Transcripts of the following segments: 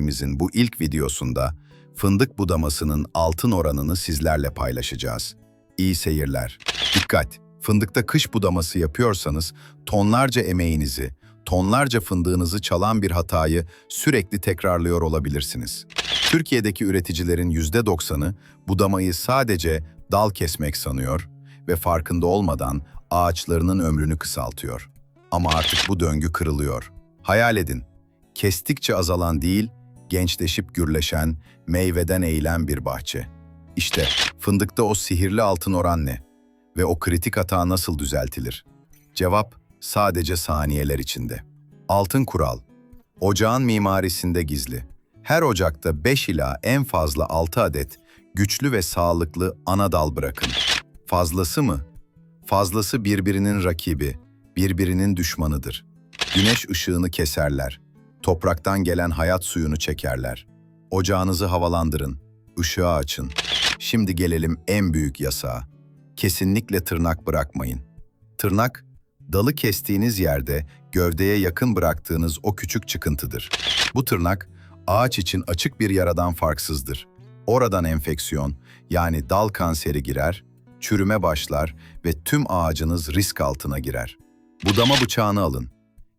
serimizin bu ilk videosunda fındık budamasının altın oranını sizlerle paylaşacağız. İyi seyirler. Dikkat! Fındıkta kış budaması yapıyorsanız tonlarca emeğinizi, tonlarca fındığınızı çalan bir hatayı sürekli tekrarlıyor olabilirsiniz. Türkiye'deki üreticilerin %90'ı budamayı sadece dal kesmek sanıyor ve farkında olmadan ağaçlarının ömrünü kısaltıyor. Ama artık bu döngü kırılıyor. Hayal edin, kestikçe azalan değil, gençleşip gürleşen, meyveden eğilen bir bahçe. İşte fındıkta o sihirli altın oran ne? Ve o kritik hata nasıl düzeltilir? Cevap sadece saniyeler içinde. Altın kural. Ocağın mimarisinde gizli. Her ocakta 5 ila en fazla 6 adet güçlü ve sağlıklı ana dal bırakın. Fazlası mı? Fazlası birbirinin rakibi, birbirinin düşmanıdır. Güneş ışığını keserler. Topraktan gelen hayat suyunu çekerler. Ocağınızı havalandırın, ışığı açın. Şimdi gelelim en büyük yasağa. Kesinlikle tırnak bırakmayın. Tırnak, dalı kestiğiniz yerde gövdeye yakın bıraktığınız o küçük çıkıntıdır. Bu tırnak, ağaç için açık bir yaradan farksızdır. Oradan enfeksiyon, yani dal kanseri girer, çürüme başlar ve tüm ağacınız risk altına girer. Budama bıçağını alın.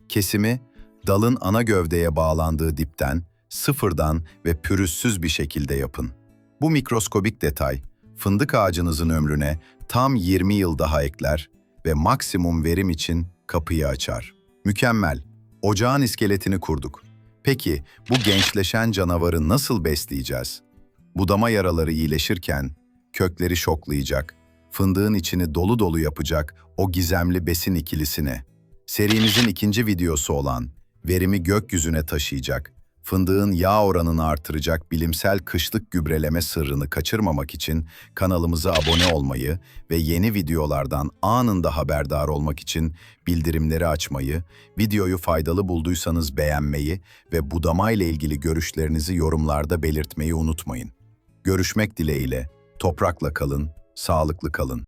Kesimi, dalın ana gövdeye bağlandığı dipten, sıfırdan ve pürüzsüz bir şekilde yapın. Bu mikroskobik detay, fındık ağacınızın ömrüne tam 20 yıl daha ekler ve maksimum verim için kapıyı açar. Mükemmel. Ocağın iskeletini kurduk. Peki bu gençleşen canavarı nasıl besleyeceğiz? Budama yaraları iyileşirken kökleri şoklayacak, fındığın içini dolu dolu yapacak o gizemli besin ikilisine. Serimizin ikinci videosu olan verimi gökyüzüne taşıyacak, fındığın yağ oranını artıracak bilimsel kışlık gübreleme sırrını kaçırmamak için kanalımıza abone olmayı ve yeni videolardan anında haberdar olmak için bildirimleri açmayı, videoyu faydalı bulduysanız beğenmeyi ve budama ile ilgili görüşlerinizi yorumlarda belirtmeyi unutmayın. Görüşmek dileğiyle, toprakla kalın, sağlıklı kalın.